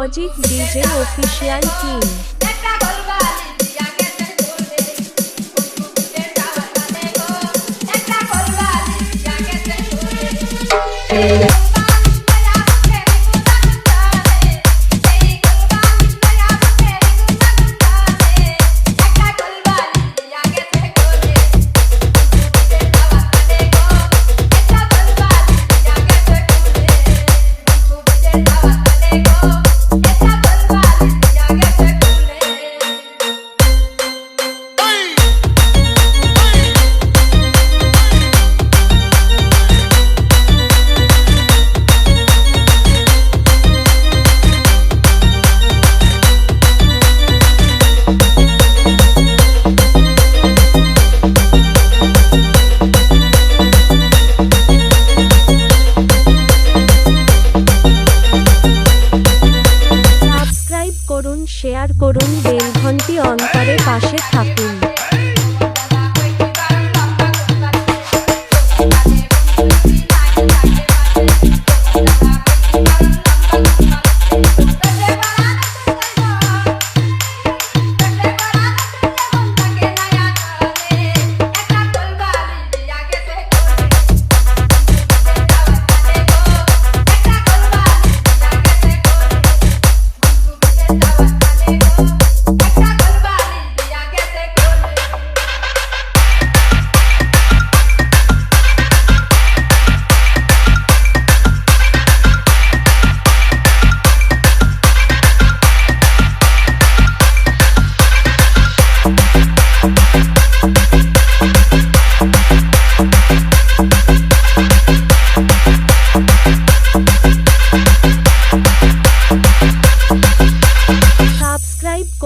Ajit DJ official team Oh.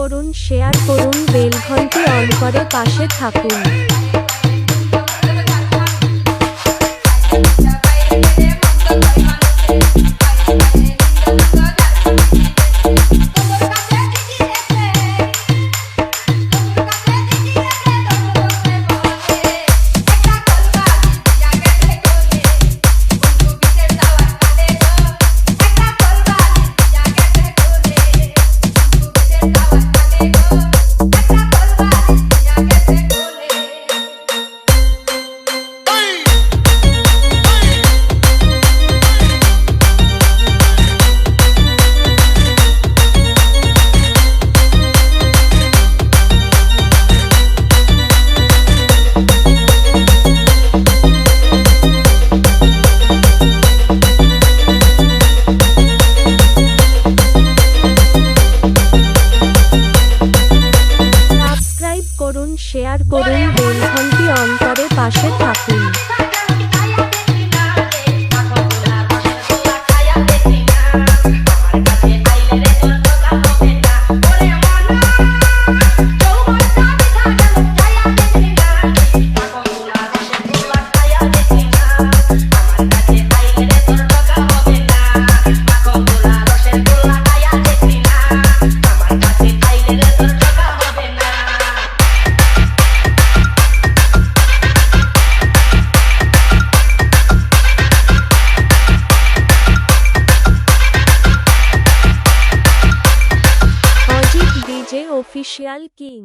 করুন share করুন bell ঘন্টি অন করে পাশে থাকুন। Subscribe Para que baile de official king.